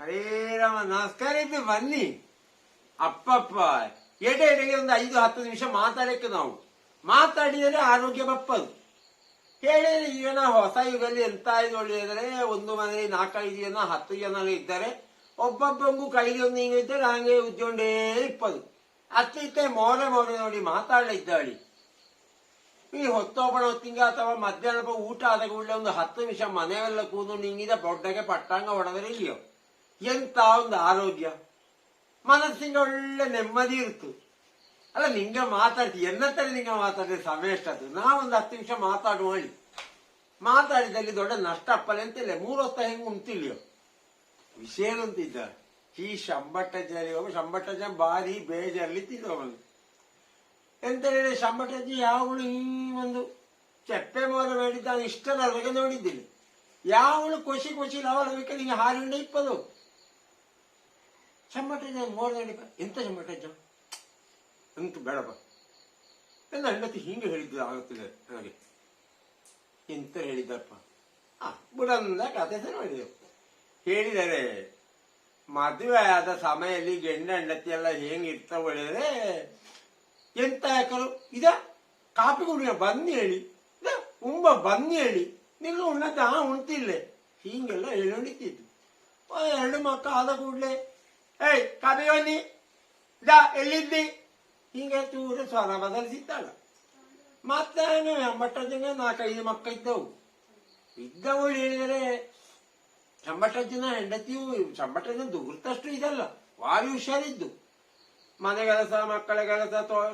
ಹರೇ ರಾಮ ನಮಸ್ಕಾರ ಇದ್ದು, ಬನ್ನಿ. ಅಪ್ಪಪ್ಪ, ಎಡೆ ಎಡೆಗೆ ಒಂದು ಐದು, ಹತ್ತು ನಿಮಿಷ ಮಾತಾಡಕ್ಕೆ ನಾವು. ಮಾತಾಡಿದರೆ ಆರೋಗ್ಯ ಬಪ್ಪದು. ಹೇಳಿದ್ರೆ ಈಗ ಹೊಸ ಯುಗದಲ್ಲಿ ಎಂತ ಇದು ಒಳ್ಳೆಯದ್ರೆ ಒಂದು ಮನೆಯಲ್ಲಿ ನಾಲ್ಕೈದು ಜನ, ಹತ್ತು ಜನ ಇದ್ದಾರೆ. ಒಬ್ಬೊಬ್ಬಂಗೂ ಕೈಗೆ ಒಂದು ಹಿಂಗೆ ಇದ್ದರೆ ಹಂಗೆ ಉಜ್ಜೊಂಡೇ ಇಪ್ಪದು. ಅತ್ತಿತ್ತೆ ಮೋರೆ ಮೋರೆ ನೋಡಿ ಮಾತಾಡಿದ್ದಾಳಿ ಈ ಹೊತ್ತೋಪಣ ಹೊತ್ತಿಂಗ ಅಥವಾ ಮಧ್ಯಾಹ್ನ ಊಟ ಆದ ಕೂಡಲೇ ಒಂದು ಹತ್ತು ನಿಮಿಷ ಮನೆಯೆಲ್ಲ ಕೂದು ನಿಂಗಿದ ಬೊಡ್ಡಗೆ ಪಟ್ಟಂಗ ಹೊಡೆದ್ರೆ ಇಲ್ಲಿಯೋ? ಎಂತ ಒಂದು ಆರೋಗ್ಯ? ಮನಸ್ಸಿಗೆ ಒಳ್ಳೆ ನೆಮ್ಮದಿ ಇರ್ತು ಅಲ್ಲ, ನಿಂಗ ಮಾತಾಡ್ತಿ, ಎನ್ನತ್ತಲ್ಲಿ ನಿಂಗ ಮಾತಾಡಿದ್ರೆ ಸಮಯ ಎಷ್ಟದು ನಾವೊಂದು ಹತ್ತು ನಿಮಿಷ ಮಾತಾಡುವ ಹೇಳಿ. ಮಾತಾಡಿದಲ್ಲಿ ದೊಡ್ಡ ನಷ್ಟ ಅಪ್ಪಲೆ ಅಂತಿಲ್ಲ. ಮೂರು ಹೊತ್ತ ಹೆಂಗ ಉಂಟಿಲ್ಯೋ ವಿಷಯ ಅಂತಿದ್ದ ಈ ಶಂಬಟ್ಟ ಹೋಗಿ ಹೋಗ ಬಾರಿ ಬೇಜಾರಲ್ಲಿ ತಿಂದವನು ಎಂತ ಹೇಳಿ ಶಂಬಟಜ್ಜಿ ಯಾವಳು ಈ ಒಂದು ಚಪ್ಪೆ ಮೋಲ ಬೇಡಿದ್ದ ಇಷ್ಟರವರೆಗೆ ನೋಡಿದ್ದೀನಿ. ಯಾವಳು ಖುಷಿ ಖುಷಿ ಲವಲ ಬೇಕಾದ್ರೆ ನಿಂಗೆ ಹಾರಿಂದ ಇಪ್ಪದು. ಶಂಬಟಜ್ಜ ಮೋರ್ ನಡಿಪ ಎಂತ ಶಂಬಟಜ್ಜ ಅಂತ ಬೇಡಪ್ಪ. ನನ್ನ ಹೆಂಡತಿ ಹಿಂಗೆ ಹೇಳಿದ್ದು ಆಗುತ್ತಿದೆ ನನಗೆ. ಎಂತ ಹೇಳಿದ್ದಪ್ಪ? ಆ, ಬುಡಂದ ಕತೆ ಸರಿ ಮಾಡಿದೆವು ಹೇಳಿದರೆ, ಮದುವೆ ಆದ ಸಮಯದಲ್ಲಿ ಗಂಡ ಹೆಂಡತಿ ಎಲ್ಲ ಹೆಂಗಿರ್ತವಳಿದ್ರೆ ಎಂತ ಯಾಕಲು ಇದ, ಕಾಪಿ ಕುಡಿಯ ಬನ್ನಿ ಹೇಳಿ. ಇದ, ಉಂಬ ಬನ್ನಿ ಹೇಳಿ. ನಿಲ್ಲು ಉಣ್ಣದ ಉಣ್ತಿಲ್ಲೆ. ಹೀಗೆಲ್ಲ ಹೇಳೋಣಿತಿದ್ದು ಎರಡು ಮಕ್ಕ ಆದ ಕೂಡ್ಲೆ ಏಯ್ ಕಬಿಯೋನಿ ದಾ ಎಲ್ಲಿದ್ದಿ ಹೀಗೆ ಚೂರು ಸ್ವರ ಬದಲಿಸಿದ್ದಾಳ ಮತ್ತೆ ಎಂಬತ್ತ ಜನ ನಾಲ್ಕೈದು ಮಕ್ಕಳು ಇದ್ದವು ಇದ್ದವಳು ಹೇಳಿದರೆ ಶಂಬತ್ತ ಜನ ಹೆಂಡತಿಯು ಶಂಬತ್ತ ಜನ ದುಗುರ್ತಷ್ಟು ಇದಲ್ಲ ಭಾರಿ ಹುಷಾರಿದ್ದು ಮನೆ ಕೆಲಸ ಮಕ್ಕಳ ಕೆಲಸ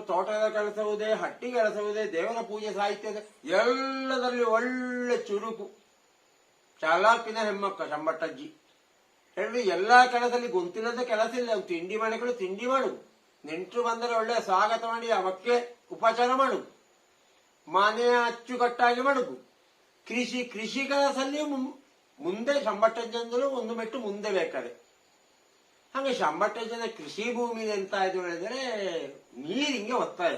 ತೋಟದ ಕೆಲಸವುದೇ ಹಟ್ಟಿ ಕೆಲಸವುದೇ ದೇವರ ಪೂಜೆ ಸಾಹಿತ್ಯದ ಎಲ್ಲದರಲ್ಲಿ ಒಳ್ಳೆ ಚುರುಕು ಚಾಲಾಕಿನ ಹೆಮ್ಮಕ್ಕ ಶಂಬಟ್ಟಜ್ಜಿ ಹೇಳಿ, ಎಲ್ಲಾ ಕೆಲಸದಲ್ಲಿ ಗೊಂತಿಲ್ಲದ ಕೆಲಸ ಇಲ್ಲ. ತಿಂಡಿ ಮಾಡಿಕೊಂಡು ತಿಂಡಿ ಮಾಡು ನೆಂಟರು ಬಂದರೆ ಒಳ್ಳೆ ಸ್ವಾಗತ ಮಾಡಿ ಅವಕ್ಕೆ ಉಪಚಾರ ಮಾಡು ಮನೆ ಅಚ್ಚುಕಟ್ಟಾಗಿ ಮಾಡುದು. ಕೃಷಿ ಕೃಷಿ ಕೆಲಸದಲ್ಲಿ ಮುಂದೆ ಮುಂದೆ ಜನರು ಒಂದು ಮೆಟ್ಟು ಮುಂದೆ ಬೇಕಾದ್ರೆ ಹಾಗೆ ಶಂಬಟ್ಟ ಜನ ಕೃಷಿ ಭೂಮಿ ಎಂತ ಇದು ಹೇಳಿದ್ರೆ ನೀರಿಂಗೆ ಒತ್ತಾಯ.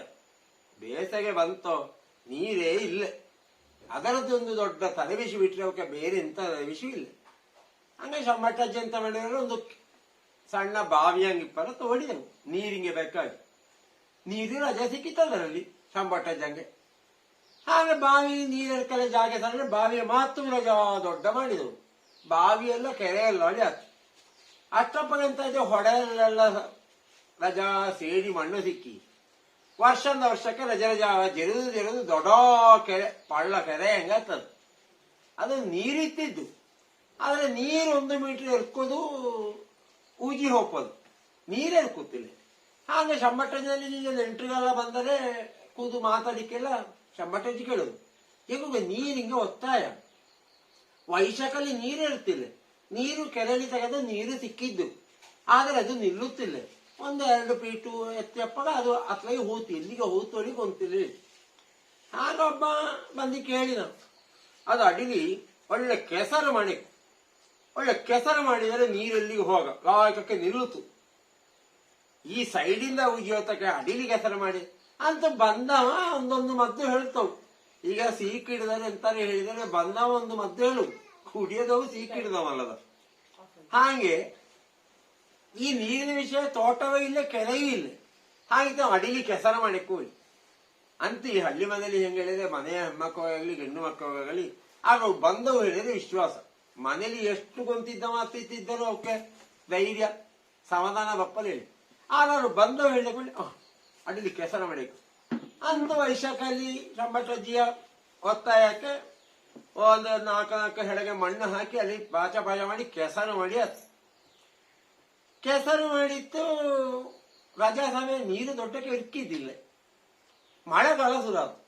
ಬೇಸಗೆ ಬಂತೋ, ನೀರೇ ಇಲ್ಲ. ಅದರದ್ದೊಂದು ದೊಡ್ಡ ತಲೆಬಿಸಿ ಬಿಟ್ಟರೆ ಅವಕ್ಕೆ ಬೇರೆ ಎಂತ ವಿಷಯ ಇಲ್ಲ. ಹಂಗೆ ಶಂಬಟ್ಟಜ್ಜ ಅಂತ ಮಾಡಿದ್ರೆ ಒಂದು ಸಣ್ಣ ಬಾವಿ ಹಂಗಿಪ್ಪರ ತೋಡಿದೆವು. ನೀರಿಂಗೆ ಬೇಕಾಗಿ. ನೀರು ರಜೆ ಸಿಕ್ಕಿತ್ತದರಲ್ಲಿ ಶಂಬಟ್ಟಜ್ಜಂಗೆ ಆದ್ರೆ ಬಾವಿ, ನೀರೆಲ್ಲ ಜಾಗ ಸಣ್ಣ ಬಾವಿಯ ಮಾತು ರಜಾ ದೊಡ್ಡ ಮಾಡಿದವು. ಬಾವಿಯೆಲ್ಲ ಕೆರೆಯಲ್ಲ ಹೊಳಿ ಆಯ್ತು. ಅಂತ ಇದೆ, ಹೊಡೆಯಲ್ಲೆಲ್ಲ ರಜಾ ಸೇರಿ ಮಣ್ಣು ಸಿಕ್ಕಿ. ವರ್ಷದ ವರ್ಷಕ್ಕೆ ರಜೆ ರಜಾ ಜರಿದು ಜರಿದು ದೊಡ್ಡ ಕೆರೆ, ಪಳ್ಳ ಕೆರೆ ಹೆಂಗಾಗ್ತದೆ. ಅದು ನೀರಿತ್ತಿದ್ದು ಆದರೆ ನೀರು ಒಂದು ಮೀಟರ್ ಎರ್ಕೋದು ಊಜಿ ಹೋಗೋದು ನೀರೇ ಕೂತಿಲ್ಲ ಹಾಗೆ ಶಂಬಟ್ಟದಲ್ಲಿ ಈಗ ನೆಂಟರಿಗೆಲ್ಲ ಬಂದರೆ ಕೂತು ಮಾತಾಡಿಕ್ಕೆಲ್ಲ ಶಂಬಟ್ಟಜ್ಜಿ ಕೇಳೋದು. ಈಗ ನೀರಿಂಗೆ ಒತ್ತಾಯ. ವೈಶಾಖಲ್ಲಿ ನೀರು ಇರ್ತಿಲ್ಲ. ನೀರು ಕೆರೆಯಲ್ಲಿ ತೆಗೆದು ನೀರು ಸಿಕ್ಕಿದ್ದು. ಆದರೆ ಅದು ನಿಲ್ಲುತ್ತಿಲ್ಲ. ಒಂದು ಎರಡು ಫೀಟು ಎತ್ತಪ್ಪಾಗ ಅದು ಅತ್ಲಾಗಿ ಹೂತು. ಎಲ್ಲಿಗೆ ಹೂತೊಳಿ ಕೊಂತಿಲ್ಲ ಆಗ ಒಬ್ಬ ಬಂದು ಕೇಳಿದ. ಅದು ಅಡಿಲಿ ಒಳ್ಳೆ ಕೆಸರು ಮಾಡಿ ಒಳ್ಳೆ ಕೆಸರು ಮಾಡಿದರೆ ನೀರೆಲ್ಲಿಗೆ ಹೋಗ. ಗಾಯಕಕ್ಕೆ ನಿಲ್ಲುತ್ತು ಈ ಸೈಡಿಂದ ಉಗಿಯೋತಕ್ಕೆ ಅಡಿಲಿ ಕೆಸರು ಮಾಡಿ. ಅಂತ ಬಂದವ ಒಂದೊಂದು ಮದ್ದು ಹೇಳ್ತವು. ಈಗ ಸೀಕಿಡಿದರೆ ಅಂತಾನೆ ಹೇಳಿದರೆ ಬಂದವ ಒಂದು ಮದ್ದು ಹೇಳು. ಕುಡಿಯೋದವು ಸೀಕಿಡಿದವಲ್ಲದ ಹಾಗೆ ಈ ನೀರಿನ ವಿಷಯ ತೋಟವೇ ಇಲ್ಲ, ಕೆರೆಯೂ ಇಲ್ಲ. ಹಾಗೆ ಅಡಿಲಿ ಕೆಸರ ಮಾಡಿ ಕೂಲಿ ಅಂತ ಈ ಹಳ್ಳಿ ಮನೆಯಲ್ಲಿ ಹೆಂಗೆ ಹೇಳಿದ್ರೆ, ಮನೆಯ ಹೆಣ್ಮಕ್ಕಳಾಗಲಿ ಗಂಡು ಮಕ್ಕಳಾಗಲಿ ಆಗ ಬಂದವು ಹೇಳಿದ್ರೆ ವಿಶ್ವಾಸ. ಮನೇಲಿ ಎಷ್ಟು ಗೊಂತಿದ್ದ ಮಾತಿದ್ದರು ಅವಕ್ಕೆ? ಧೈರ್ಯ, ಸಮಾಧಾನ ಬಪ್ಪಲು ಹೇಳಿ. ಆ ನಾನು ಬಂದು ಅಡಿಲಿ ಕೆಸರ ಮಾಡಬೇಕು ಅಂತ ವೈಶಾಖಲ್ಲಿ ಶಂಬಟ್ಟಜ್ಜಿಯ ಒತ್ತಾಯಕ್ಕೆ ಒಂದು ನಾಲ್ಕು ನಾಲ್ಕು ಹೆಡಗೆ ಮಣ್ಣು ಹಾಕಿ ಅಲ್ಲಿ ಪಾಚ ಪಾಚ ಮಾಡಿ ಕೆಸರು ಮಾಡಿ ಅದು ಕೆಸರು ಮಾಡಿತ್ತು, ರಜಾ ಸಮಯ ನೀರು ದೊಡ್ಡಕ್ಕೆ ಇಕ್ಕಿದ್ದಿಲ್ಲ ಮಳೆಗಾಲ ಸುರಾತು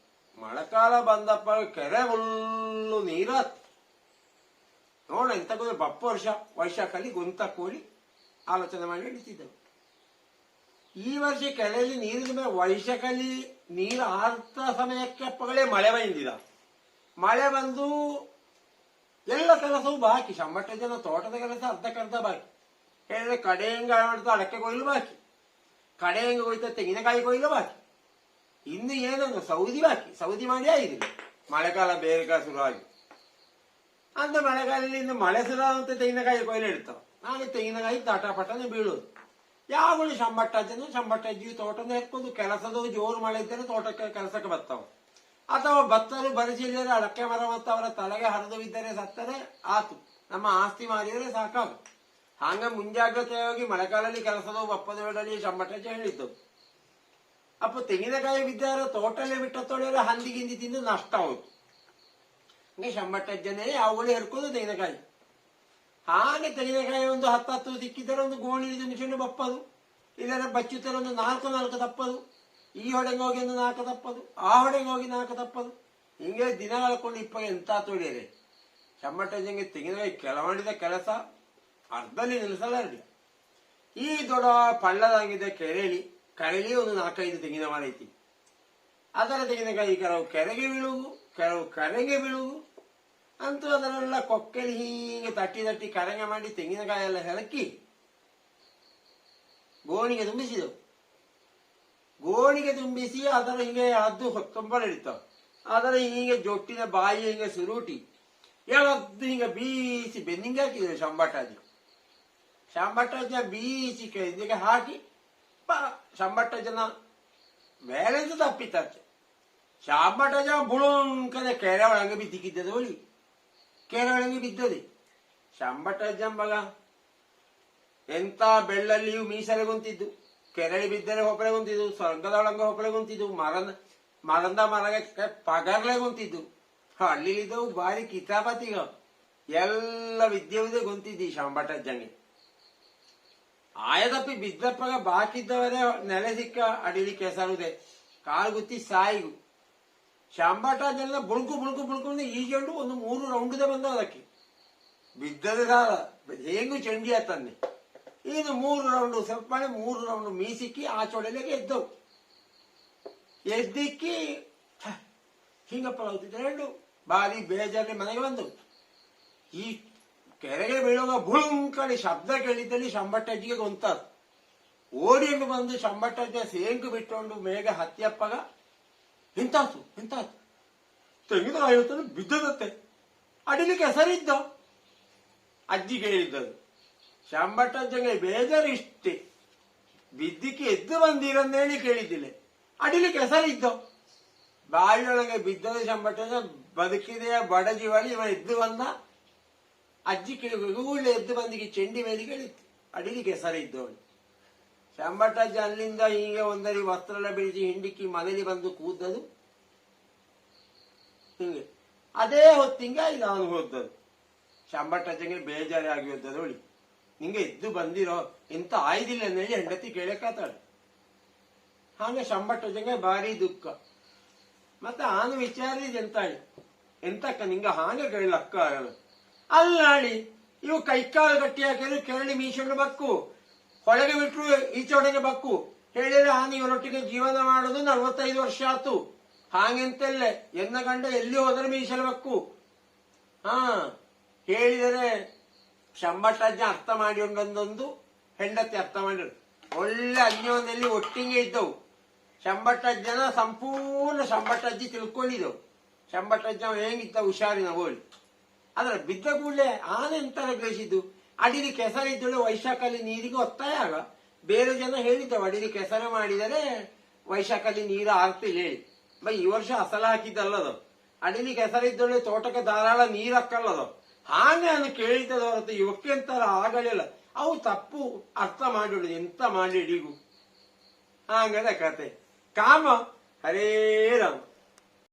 ಮಳೆಗಾಲ ಬಂದಪ್ಪ, ಕೆರೆ ಫುಲ್ಲು ನೀರಾತ್. ನೋಡ ಇಂಥ ಬಪ್ಪ ವರ್ಷ ವರ್ಷಕ್ಕಲ್ಲಿ ಗೊಂತ ಕೋಳಿ ಆಲೋಚನೆ ಮಾಡಿ ಹಿಡಿತಿದ್ದೆವು ಈ ವರ್ಷ ಕೆರೆಯಲ್ಲಿ ನೀರಿನ ಮೇಲೆ, ವೈಶಾಖಲ್ಲಿ ನೀರು ಆರ್ತ ಸಮಯಕ್ಕೆ ಪಗಳೇ ಮಳೆ ಬಂದಿದ. ಮಳೆ ಬಂದು ಎಲ್ಲ ಕೆಲಸವೂ ಬಾಕಿ ಶಂಬಟ್ಟ ಜನ ತೋಟದ ಕೆಲಸ ಅರ್ಧಕ್ಕರ್ಧ ಬಾಕಿ. ಹೇಳಿದ್ರೆ ಕಡೆಯಂಗ ಮಾಡ್ತಾ ಅಡಕೆ ಕೊಯ್ಲು ಬಾಕಿ. ಕಡೆಯಂಗ ಕೊಯ್ತಾ ತೆಂಗಿನಕಾಯಿ ಕೊಯ್ಲು ಬಾಕಿ. ಇನ್ನು ಏನನ್ನು ಸೌದಿ ಬಾಕಿ. ಸೌದಿ ಮಾಡಿ ಆಗಿದೆ ಮಳೆಗಾಲ ಬೇರೆ ಶುರುವಾಗಿ ಅಂತ ಮಳೆಗಾಲದಲ್ಲಿ ಇನ್ನು ಮಳೆ ಅಂತ ತೆಂಗಿನಕಾಯಿ ಕೊಯ್ಲು ಇಡ್ತಾವ. ನಾನು ತೆಂಗಿನಕಾಯಿ ತಾಟಪಟ್ಟನೆ ಬೀಳುದು ಯಾವಳು ಶಂಬಟ್ಟ ಅಜ್ಜಿ ತೋಟನ ಎತ್ಕೊಂಡು ಕೆಲಸದ ಜೋರು ಮಳೆ ಇದ್ದರೆ ತೋಟಕ್ಕೆ ಕೆಲಸಕ್ಕೆ ಬರ್ತಾವ. ಅಥವಾ ಭತ್ತರು ಬರಿಸಿಲ್ಲದೆ ಅಡಕೆ ಮರ ಮತ್ತು ಅವರ ತಲೆಗೆ ಹರಿದು ಬಿದ್ದರೆ ಸತ್ತರೆ ಆತು. ನಮ್ಮ ಆಸ್ತಿ ಮಾರಿದರೆ ಸಾಕಾಗ. ಹಾಗೆ ಮುಂಜಾಗ್ರತೆಯಾಗಿ ಮಳೆಗಾಲದಲ್ಲಿ ಕೆಲಸದ ಬಪ್ಪದ ಬೇಡಲ್ಲಿ ಶಂಬಟ್ಟಜ್ಜ ಹೇಳಿದ್ದು. ಅಪ್ಪ ತೆಂಗಿನಕಾಯಿ ಬಿದ್ದರೆ ತೋಟಲ್ಲೇ ಬಿಟ್ಟ ತೊಳೆಯಲು ಹಂದಿ ಗಿಂದಿ ತಿಂದು ನಷ್ಟ ಹೋಯ್ತು. ಹಂಗೆ ಶಂಬಟ್ಟಜ್ಜನೇ ಅವುಗಳು ಹರ್ಕೋದು ತೆಂಗಿನಕಾಯಿ. ಹಾಗೆ ತೆಂಗಿನಕಾಯಿ ಒಂದು ಹತ್ತು ಹತ್ತು ಸಿಕ್ಕಿದರೆ ಒಂದು ಗೋಣಿ ಮಿಷನ್ ಬಪ್ಪದು. ಇಲ್ಲ ಬಚ್ಚುತ್ತಾರೆ ಒಂದು ನಾಲ್ಕು ನಾಲ್ಕು ತಪ್ಪದು. ಈ ಹೊಡೆಗೆ ಹೋಗಿ ಒಂದು ನಾಲ್ಕು ತಪ್ಪದು. ಆ ಹೊಡೆಗೆ ಹೋಗಿ ನಾಲ್ಕು ತಪ್ಪದು. ಹಿಂಗೆ ದಿನ ಕಳ್ಕೊಂಡು ಇಪ್ಪ ಎಂತ ತೊಳಿಯರೆ ತೆಂಗಿನಕಾಯಿ ಕೆಲ ಮಾಡಿದ ಕೆಲಸ ಅರ್ಧಲ್ಲಿ ಅಲ್ಲಿ ಈ ದೊಡ್ಡ ಪಳ್ಳದಾಗಿದೆ ಕೆರೆಲಿ. ಕರಳಿ ಒಂದು ನಾಲ್ಕೈದು ತೆಂಗಿನ ಮರ ಐತಿ. ಅದರ ತೆಂಗಿನಕಾಯಿ ಕೆಲವು ಕೆರೆಗೆ ಬೀಳುವುದು. ಕೆಲವು ಕರೆಗೆ ಬೀಳುವುದು ಅಂತೂ ಅದನ್ನೆಲ್ಲ ಕೊಕ್ಕಲಿ ಹೀಗೆ ತಟ್ಟಿ ತಟ್ಟಿ ಕರೆಗೆ ಮಾಡಿ ತೆಂಗಿನಕಾಯಿ ಎಲ್ಲ ಹೆಲಕಿ ಗೋಣಿಗೆ ತುಂಬಿಸಿದವು ಗೋಣಿಗೆ ತುಂಬಿಸಿ ಅದರ ಹಿಂಗೆ ಅದು ಹೊತ್ತೊಂಬರ ಹಿಡಿತಾವ ಅದರ ಹೀಗೆ ಜೊಟ್ಟಿನ ಬಾಯಿ ಹಿಂಗೆ ಸುರುಟಿ ಎಳದ್ದು ಹಿಂಗೆ ಬೀಸಿ ಬೆನ್ನಿಂಗೆ ಹಾಕಿದ್ರು ಶಂಬಟಾಜಿ ಶಂಬಟಾಜ ಬೀಸಿ ಇದಕ್ಕೆ ಹಾಕಿ ಪ- ಶಂಬಟಾಜನ ಬೇರೆಂದು ತಪ್ಪಿತ್ತಾಚೆ ಶಂಬಟಾಜ ಬುಳುಂಕದೆ ಕೆರೆ ಒಳಗೆ ಬಿದ್ದಿಕ್ಕಿದ್ದದ ಒಳಿ ಕೆರೆ ಒಳಗೆ ಬಿದ್ದದೆ. ಶಂಬಟಾಜ ಮಗ. ಎಂತ ಬೆಳ್ಳಲ್ಲಿಯೂ ಮೀಸಲೆ ಕುಂತಿದ್ದು. ಕೆರಳಿ ಬಿದ್ದರೆ ಹೊಪ್ಪಳೆ ಕುಂತಿದ್ದು. ಸ್ವರ್ಗದ ಒಳಗೆ ಹೊಪ್ಪಳೆ ಕುಂತಿದ್ದು. ಮರದ ಮರಂದ ಮರಗೆ ಪಗರ್ಲೆ ಕುಂತಿದ್ದು. ಹಳ್ಳಿಲಿದ್ದವು ಬಾರಿ ಕಿತಾಪತಿಗ ಎಲ್ಲ ವಿದ್ಯೆವಿದೆ ಕುಂತಿದ್ದಿ ಶಂಬಟಜ್ಜಂಗೆ. ಆಯದಪ್ಪಿ ಬಿದ್ದಪ್ಪಗ ಬಾಕಿದ್ದವರೇ ನೆಲೆ ಸಿಕ್ಕ ಅಡಿಲಿ ಕೆಸರುದೆ ಕಾಲು ಗುತ್ತಿ ಸಾಯಿಗು. ಶಂಬಟಜ್ಜನ ಬುಳುಕು ಬುಳುಕು ಬುಳುಕು ಈಜೊಂಡು ಒಂದು ಮೂರು ರೌಂಡ್ದೆ ಬಂದ ಅದಕ್ಕೆ. ಬಿದ್ದದ ಸಾಲ ಹೇಗೂ ಚಂಡಿ ಆತನ್ನೆ ಇದು ಮೂರು ರೌಂಡ್ ಸ್ವಲ್ಪ ಮೂರು ರೌಂಡ್ ಮೀಸಿಕ್ಕಿ ಆ ಚೊಡೆಲೆಗೆ ಎದ್ದವು. ಎದ್ದಿಕ್ಕಿ ಹಿಂಗಪ್ಪ ಹೇಳು ಬಾರಿ ಬೇಜಾರಿ ಮನೆಗೆ ಬಂದವು. ಈ ಕೆರೆಗೆ ಬೀಳುವಾಗ ಬುಳುಂಕಳಿ ಶಬ್ದ ಕೇಳಿದ್ದಲ್ಲಿ ಶಂಬಟ್ಟಜ್ಜಿಗೆ ಗೊಂತಾದ ಓಡಿಕೊಂಡು ಬಂದು ಶಂಬಟ್ಟಜ್ಜ ಸೇಂಕು ಬಿಟ್ಟುಕೊಂಡು ಮೇಘ ಹತ್ತಿಯಪ್ಪಗ ಎಂತಾತು ತೆಂಗಿನಕಾಯಿ ಹೊತ್ತಲ್ಲಿ ಬಿದ್ದದತ್ತೆ ಅಡಿಲಿಕ್ಕೆ ಹೆಸರಿದ್ದ? ಅಜ್ಜಿಗೆ ಹೇಳಿದ್ದದು. ಶಂಬಟ್ಟಜ್ಜಂಗೆ ಬೇಜಾರು ಇಷ್ಟೇ ಬಿದ್ದಿಕ್ಕೆ ಎದ್ದು ಬಂದಿರಂದೇಳಿ ಕೇಳಿದ್ದಿಲ್ಲ. ಅಡಿಲಿಕ್ಕೆ ಹೆಸರಿದ್ದ? ಬಾಯಿಯೊಳಗೆ ಬಿದ್ದದ ಶಂಬಟ್ಟ ಬದುಕಿದೆಯ? ಬಡ ಜೀವಳಿ ಇವ ಎದ್ದು ಬಂದ? ಅಜ್ಜಿ ಕಿಳುಗುಳ್ಳೆ ಎದ್ದು ಬಂದಿಗೆ ಚೆಂಡಿ ಮೇಲೆ ಕೇಳಿತ್ತು. ಅಡಿಲಿಕ್ಕೆ ಹೆಸರಿದ್ದವಳು. ಶಂಬಟ್ಟಜ್ಜ ಅಲ್ಲಿಂದ ಹೀಗೆ ಒಂದರಿ ವಸ್ತ್ರ ಎಲ್ಲ ಬಿಡಿಸಿ ಹಿಂಡಿಕ್ಕಿ ಮನೇಲಿ ಬಂದು ಕೂದದು. ಹಿಂಗೆ. ಅದೇ ಹೊತ್ತಿಂಗ ಇಲ್ಲಿ ಅವನು ಹೋದದ್ದು. ಶಂಬಟಜ್ಜಂಗೆ ಬೇಜಾರಿ ಆಗಿ ಅವಳಿ ನಿಂಗೆ ಇದ್ದು ಬಂದಿರೋ ಇಂತ ಆಯ್ದಿಲ್ಲ ಅಂದೇಳಿ ಹೆಂಡತಿ ಕೇಳಕಾತಾಳೆ ಹಾಗೆ ಶಂಬಟಜ್ಜಂಗೆ ಭಾರಿ ದುಃಖ. ಮತ್ತೆ ಆನು ವಿಚಾರಿದ ಎಂತಾಳಿ? ಎಂತಕ್ಕ ನಿಂಗೆ ಹಾಗೆ ಕೇಳಕ್ಕ ಆಗಲ್ಲ ಅಲ್ಲಾಳಿ, ಇವು ಕೈಕಾಲು ಗಟ್ಟಿ ಹಾಕಿದ್ರೆ ಕೆರಳಿ ಮೀಸೊಂಡು ಬಕ್ಕು. ಹೊಳಗೆ ಬಿಟ್ಟರು ಈಚೊಳಗೆ ಬಕ್ಕು. ಹೇಳಿದ್ರೆ ಆನೆ ಇವರೊಟ್ಟಿಗೆ ಜೀವನ ಮಾಡೋದು ನಲ್ವತ್ತೈದು ವರ್ಷ ಆತು. ಹಾಗೆಂತೆಲ್ಲ ಎನ್ನ ಗಂಡ ಎಲ್ಲಿ ಹೋದ್ರೆ ಬಕ್ಕು. ಹಾ, ಹೇಳಿದರೆ ಶಂಬಟಜ್ಜ ಅರ್ಥ ಮಾಡಿಕೊಂಡೊಂದೊಂದು ಹೆಂಡತಿ ಅರ್ಥ ಮಾಡಿರು ಒಳ್ಳೆ ಅನ್ಯೋನ್ಯಲ್ಲಿ ಒಟ್ಟಿಗೆ ಇದ್ದವು. ಶಂಬಟ್ಟಜ್ಜನ ಸಂಪೂರ್ಣ ಶಂಬಟ್ಟಜ್ಜಿ ತಿಳ್ಕೊಂಡಿದ್ದವು. ಶಂಬಟಜ್ಜ ಹೆಂಗಿತ್ತ ಹುಷಾರಿನ ಹೋಳಿ. ಆದ್ರೆ ಬಿದ್ದ ಕೂಡಲೇ ಆನೆ ಎಂತರ ಗ್ರಹಿಸಿದ್ದು ಅಡಿಲಿ ಕೆಸರಿದ್ದಳು ವೈಶಾಖಲ್ಲಿ ನೀರಿಗೆ ಒತ್ತಾಯ ಆಗ ಬೇರೆ ಜನ ಹೇಳಿದ್ದವು, ಅಡಿಲಿ ಕೆಸರು ಮಾಡಿದರೆ ವೈಶಾಖಲ್ಲಿ ನೀರು ಆಗ್ತಿಲ್ಲ ಹೇಳಿ ಬೈ, ಈ ವರ್ಷ ಅಸಲ ಹಾಕಿದ್ದಲ್ಲದು ಅಡಿಲಿ ಕೆಸರಿದ್ದಳು ತೋಟಕ್ಕೆ ಧಾರಾಳ ನೀರು ಹಾಕಲ್ಲದು. ಹಾಗೆ ನಾನು ಕೇಳಿದ್ದದ ಹೊರತು ಇವಕ್ಕೆ ಅಂತಾರ ಆಗಲಿಲ್ಲ. ಅವು ತಪ್ಪು, ಅರ್ಥ ಮಾಡಿಡು ಎಂತ ಮಾಡಿ ಇಡೀಗೂ. ಹಾಗದ ಕತೆ. ಕಾಮ, ಹರೇ ರಾಮ.